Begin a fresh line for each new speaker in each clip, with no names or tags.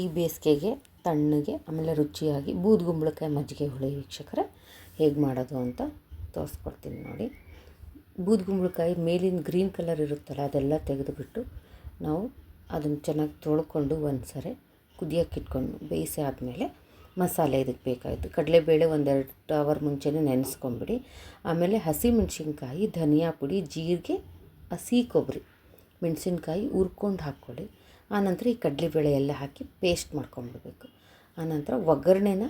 ಈ ಬೇಸಿಗೆಗೆ ತಣ್ಣಗೆ, ಆಮೇಲೆ ರುಚಿಯಾಗಿ ಬೂದುಗುಂಬಳಕಾಯಿ ಮಜ್ಜಿಗೆ ಹುಳಿ ವೀಕ್ಷಕರ ಹೇಗೆ ಮಾಡೋದು ಅಂತ ತೋರಿಸ್ಕೊಡ್ತೀನಿ ನೋಡಿ. ಬೂದುಗುಂಬಳಕಾಯಿ ಮೇಲಿನ ಗ್ರೀನ್ ಕಲರ್ ಇರುತ್ತಲ್ಲ, ಅದೆಲ್ಲ ತೆಗೆದುಬಿಟ್ಟು ನಾವು ಅದನ್ನು ಚೆನ್ನಾಗಿ ತೊಳ್ಕೊಂಡು ಒಂದು ಸರಿ ಕುದಿಯೋಕೆ ಇಟ್ಕೊಂಡು ಬೇಯಿಸಿ ಆದಮೇಲೆ ಮಸಾಲೆ ಇದಕ್ಕೆ ಬೇಕಾಯಿತು. ಕಡಲೆಬೇಳೆ ಒಂದೆರಡು ಅವರ್ ಮುಂಚೆನೇ ನೆನೆಸ್ಕೊಂಬಿಡಿ. ಆಮೇಲೆ ಹಸಿಮೆಣ್ಸಿನ್ಕಾಯಿ, ಧನಿಯಾ ಪುಡಿ, ಜೀರಿಗೆ, ಹಸಿ ಕೊಬ್ಬರಿ, ಮೆಣಸಿನ್ಕಾಯಿ ಹುರ್ಕೊಂಡು ಹಾಕ್ಕೊಳ್ಳಿ. ಆನಂತರ ಈ ಕಡಲೆಬೇಳೆ ಎಲ್ಲ ಹಾಕಿ ಪೇಸ್ಟ್ ಮಾಡ್ಕೊಂಬಿಡ್ಬೇಕು ಆನಂತರ ಒಗ್ಗರಣೆನ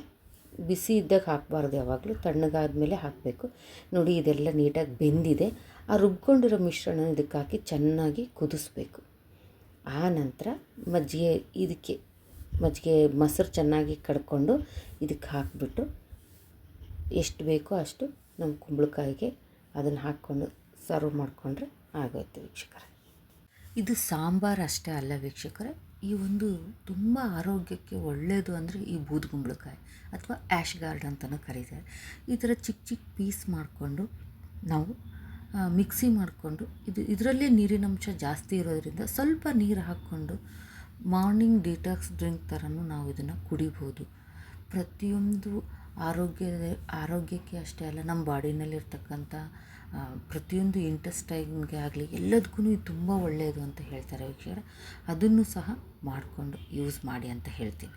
ಬಿಸಿ ಇದ್ದಾಗ ಹಾಕಬಾರ್ದು ಯಾವಾಗಲೂ, ತಣ್ಣಗಾದ್ಮೇಲೆ ಹಾಕಬೇಕು. ನೋಡಿ, ಇದೆಲ್ಲ ನೀಟಾಗಿ ಬೆಂದಿದೆ. ಆ ರುಬ್ಕೊಂಡಿರೋ ಮಿಶ್ರಣ ಇದಕ್ಕೆ ಹಾಕಿ ಚೆನ್ನಾಗಿ ಕುದಿಸ್ಬೇಕು. ಆ ನಂತರ ಮಜ್ಜಿಗೆ, ಇದಕ್ಕೆ ಮಜ್ಜಿಗೆ ಮೊಸರು ಚೆನ್ನಾಗಿ ಕಡ್ಕೊಂಡು ಇದಕ್ಕೆ ಹಾಕಿಬಿಟ್ಟು ಎಷ್ಟು ಬೇಕೋ ಅಷ್ಟು ನಮ್ಮ ಕುಂಬಳಕಾಯಿಗೆ ಅದನ್ನು ಹಾಕ್ಕೊಂಡು ಸರ್ವ್ ಮಾಡಿಕೊಂಡ್ರೆ ಆಗೋಯ್ತು ವೀಕ್ಷಕರೇ. ಇದು ಸಾಂಬಾರು ಅಷ್ಟೇ ಅಲ್ಲ ವೀಕ್ಷಕರೇ. ಈ ಒಂದು ತುಂಬ ಆರೋಗ್ಯಕ್ಕೆ ಒಳ್ಳೆಯದು ಅಂದರೆ ಈ ಬೂದುಗುಂಬಳಕಾಯಿ ಅಥವಾ ಆ್ಯಶ್ ಗಾರ್ಡ್ ಅಂತಲೂ ಕರೀತಾರೆ. ಈ ಥರ ಚಿಕ್ಕ ಚಿಕ್ಕ ಪೀಸ್ ಮಾಡಿಕೊಂಡು ನಾವು ಮಿಕ್ಸಿ ಮಾಡಿಕೊಂಡು ಇದು ಇದರಲ್ಲೇ ನೀರಿನಂಶ ಜಾಸ್ತಿ ಇರೋದರಿಂದ ಸ್ವಲ್ಪ ನೀರು ಹಾಕ್ಕೊಂಡು ಮಾರ್ನಿಂಗ್ ಡಿಟಾಕ್ಸ್ ಡ್ರಿಂಕ್ ಥರನೂ ನಾವು ಇದನ್ನು ಕುಡಿಬೋದು. ಪ್ರತಿಯೊಂದು ಆರೋಗ್ಯದ, ಆರೋಗ್ಯಕ್ಕೆ ಅಷ್ಟೇ ಅಲ್ಲ, ನಮ್ಮ ಬಾಡಿನಲ್ಲಿರ್ತಕ್ಕಂಥ ಪ್ರತಿಯೊಂದು ಇಂಟೆಸ್ಟೈನ್ಗೆ ಆಗಲಿ ಎಲ್ಲದಕ್ಕೂ ಇದು ತುಂಬ ಒಳ್ಳೆಯದು ಅಂತ ಹೇಳ್ತಾರೆ ವೀಕ್ಷಕರೇ. ಅದನ್ನು ಸಹ ಮಾಡಿಕೊಂಡು ಯೂಸ್ ಮಾಡಿ ಅಂತ ಹೇಳ್ತೀನಿ.